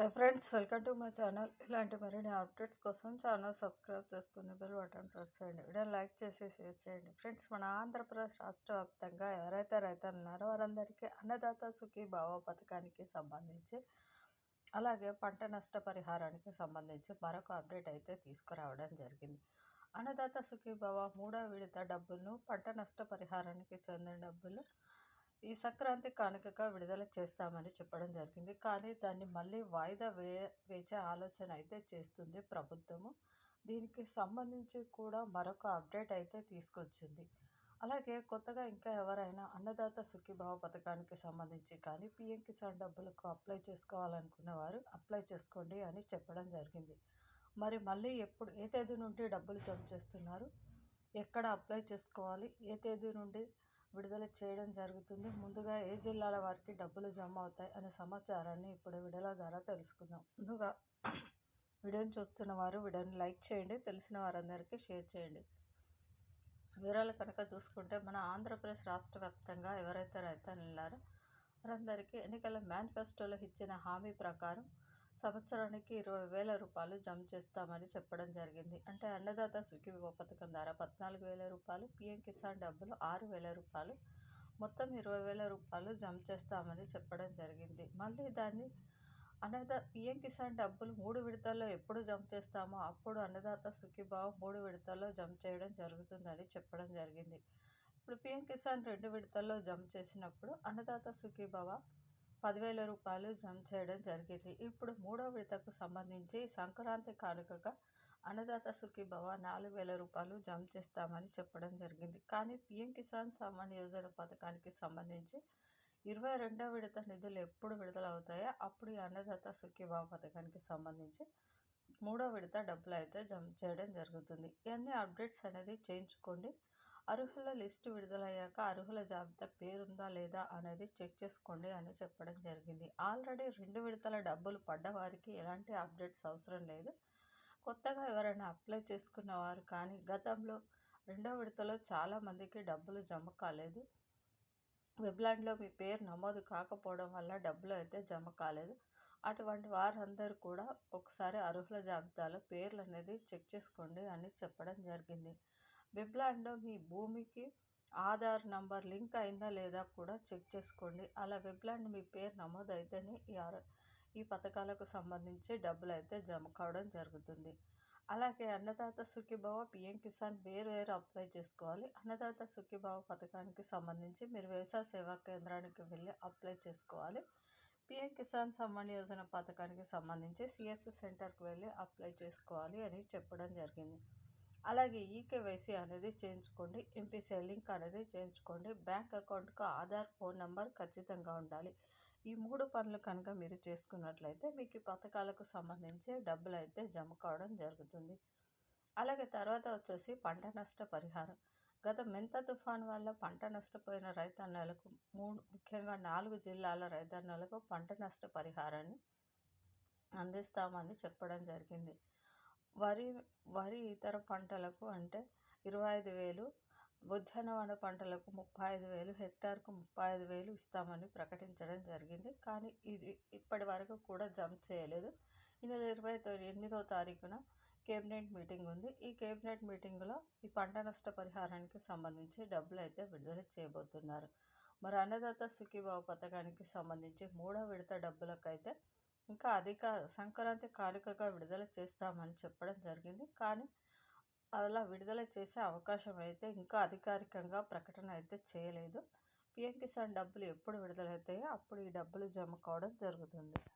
Hi friends welcome to my channel ఇలాంటి మరిన్ని updates కోసం ఛానల్ సబ్స్క్రైబ్ చేసుకుని బెల్ బటన్ ప్రెస్ చేయండి. వీడియో లైక్ చేసి షేర్ చేయండి. ఫ్రెండ్స్ మన ఆంధ్రప్రదేశ్ రాష్ట్ర వ్యాప్తంగా ఎవరైతే రైతులు ఉన్నారో వారందరికీ అన్నదాత సుఖీ భావ పథకానికి సంబంధించి అలాగే పంట నష్ట పరిహారానికి సంబంధించి మరొక అప్డేట్ అయితే తీసుకురావడం జరిగింది. అన్నదాత సుఖీ భావ మూడో విడత డబ్బులను పంట నష్ట పరిహారానికి చెందిన డబ్బులు ఈ సంక్రాంతి కానుకగా విడుదల చేస్తామని చెప్పడం జరిగింది. కానీ దాన్ని మళ్ళీ వాయిదా వే వేసే ఆలోచన అయితే చేస్తుంది ప్రభుత్వము. దీనికి సంబంధించి కూడా మరొక అప్డేట్ అయితే తీసుకొచ్చింది. అలాగే కొత్తగా ఇంకా ఎవరైనా అన్నదాత సుఖీభావ పథకానికి సంబంధించి కానీ పిఎం కిసాన్ డబ్బులకు అప్లై చేసుకోవాలనుకునే వారు అప్లై చేసుకోండి అని చెప్పడం జరిగింది. మరి మళ్ళీ ఎప్పుడు ఏ తేదీ నుండి డబ్బులు జమ చేస్తున్నారు? ఎక్కడ అప్లై చేసుకోవాలి? ఏ తేదీ నుండి విడుదల చేయడం జరుగుతుంది. ముందుగా ఏ జిల్లాల వారికి డబ్బులు జమ అవుతాయి అనే సమాచారాన్ని ఇప్పుడు విడుదల ద్వారా తెలుసుకుందాం. ముందుగా వీడియోని చూస్తున్న వారు వీడియోని లైక్ చేయండి తెలిసిన వారందరికీ షేర్ చేయండి. వివరాలు కనుక చూసుకుంటే మన ఆంధ్రప్రదేశ్ రాష్ట్ర వ్యాప్తంగా ఎవరైతే రైతాలు వారందరికీ ఎన్నికల మేనిఫెస్టోలో ఇచ్చిన హామీ ప్రకారం సంవత్సరానికి ఇరవై వేల రూపాయలు జమ చేస్తామని చెప్పడం జరిగింది. అంటే అన్నదాత సుఖీవివ పథకం ద్వారా పద్నాలుగు వేల రూపాయలు పిఎం కిసాన్ డబ్బులు ఆరు వేల రూపాయలు మొత్తం ఇరవై వేల రూపాయలు జమ చేస్తామని చెప్పడం జరిగింది. మళ్ళీ దాన్ని అన్నదా పిఎం కిసాన్ డబ్బులు మూడు విడతల్లో ఎప్పుడు జమ చేస్తామో అప్పుడు అన్నదాత సుఖీభావ మూడు విడతల్లో జమ చేయడం జరుగుతుందని చెప్పడం జరిగింది. ఇప్పుడు పిఎం కిసాన్ రెండు విడతల్లో జమ చేసినప్పుడు అన్నదాత సుఖీభావ పదివేల రూపాయలు జమ చేయడం జరిగింది. ఇప్పుడు మూడో విడతకు సంబంధించి సంక్రాంతి కానుకగా అన్నదాత సుఖీభవ నాలుగు వేల రూపాయలు జమ చేస్తామని చెప్పడం జరిగింది. కానీ పీఎం కిసాన్ సమ్మాన్ యోజన పథకానికి సంబంధించి ఇరవై రెండో విడత నిధులు ఎప్పుడు విడుదల అవుతాయో అప్పుడు ఈ అన్నదాత సుఖీభావ పథకానికి సంబంధించి మూడో విడత డబ్బులు అయితే జమ చేయడం జరుగుతుంది. ఇవన్నీ అప్డేట్స్ అనేది చేయించుకోండి. అర్హుల లిస్టు విడుదలయ్యాక అర్హుల జాబితా పేరుందా లేదా అనేది చెక్ చేసుకోండి అని చెప్పడం జరిగింది. ఆల్రెడీ రెండు విడతల డబ్బులు పడ్డవారికి ఎలాంటి అప్డేట్స్ అవసరం లేదు. కొత్తగా ఎవరైనా అప్లై చేసుకున్న వారు కానీ గతంలో రెండో విడతలో చాలామందికి డబ్బులు జమ కాలేదు. వెబ్లాండ్లో మీ పేరు నమోదు కాకపోవడం వల్ల డబ్బులు అయితే జమ కాలేదు. అటువంటి వారందరూ కూడా ఒకసారి అర్హుల జాబితాలో పేర్లు అనేది చెక్ చేసుకోండి అని చెప్పడం జరిగింది. వెబ్లాండ్లో మీ భూమికి ఆధార్ నంబర్ లింక్ అయిందా లేదా కూడా చెక్ చేసుకోండి. అలా వెబ్లాండ్ మీ పేరు నమోదు అయితేనే ఈ ఈ పథకాలకు సంబంధించి డబ్బులు అయితే జమ కావడం జరుగుతుంది. అలాగే అన్నదాత సుఖీభావ పిఎం కిసాన్ వేరు వేరు అప్లై చేసుకోవాలి. అన్నదాత సుఖీభావ పథకానికి సంబంధించి మీరు వ్యవసాయ సేవా కేంద్రానికి వెళ్ళి అప్లై చేసుకోవాలి. పిఎం కిసాన్ సమ్మాన్ యోజన పథకానికి సంబంధించి సిఎస్ సెంటర్కి వెళ్ళి అప్లై చేసుకోవాలి అని చెప్పడం జరిగింది. అలాగే ఈకేవైసీ అనేది చేయించుకోండి. ఎంపీసీ లింక్ అనేది చేయించుకోండి. బ్యాంక్ అకౌంట్కు ఆధార్ ఫోన్ నెంబర్ ఖచ్చితంగా ఉండాలి. ఈ మూడు పనులు కనుక మీరు చేసుకున్నట్లయితే మీకు ఈ పథకాలకు సంబంధించి డబ్బులు అయితే జమ కావడం జరుగుతుంది. అలాగే తర్వాత వచ్చేసి పంట నష్ట పరిహారం. గత మెంత తుఫాన్ వల్ల పంట నష్టపోయిన రైతన్నలకు మూడు ముఖ్యంగా నాలుగు జిల్లాల రైతన్నలకు పంట నష్ట పరిహారాన్ని అందిస్తామని చెప్పడం జరిగింది. వరి వరి ఇతర పంటలకు అంటే ఇరవై ఐదు వేలు ఉద్యానవన పంటలకు ముప్పై ఐదు వేలు హెక్టార్కు ముప్పై ఐదు వేలు ఇస్తామని ప్రకటించడం జరిగింది. కానీ ఇది ఇప్పటి వరకు కూడా జంప్ చేయలేదు. ఈ నెల ఇరవై ఎనిమిదో తారీఖున కేబినెట్ మీటింగ్ ఉంది. ఈ కేబినెట్ మీటింగ్లో ఈ పంట నష్ట పరిహారానికి సంబంధించి డబ్బులు అయితే విడుదల చేయబోతున్నారు. మరి అన్నదాత సుఖీభావ పథకానికి సంబంధించి మూడో విడత డబ్బులకైతే ఇంకా అధిక సంక్రాంతి కానుకగా విడుదల చేస్తామని చెప్పడం జరిగింది. కానీ అలా విడుదల చేసే అవకాశం అయితే ఇంకా అధికారికంగా ప్రకటన అయితే చేయలేదు. పిఎం కిసాన్ డబ్బులు ఎప్పుడు విడుదలవుతాయో అప్పుడు ఈ డబ్బులు జమ కావడం జరుగుతుంది.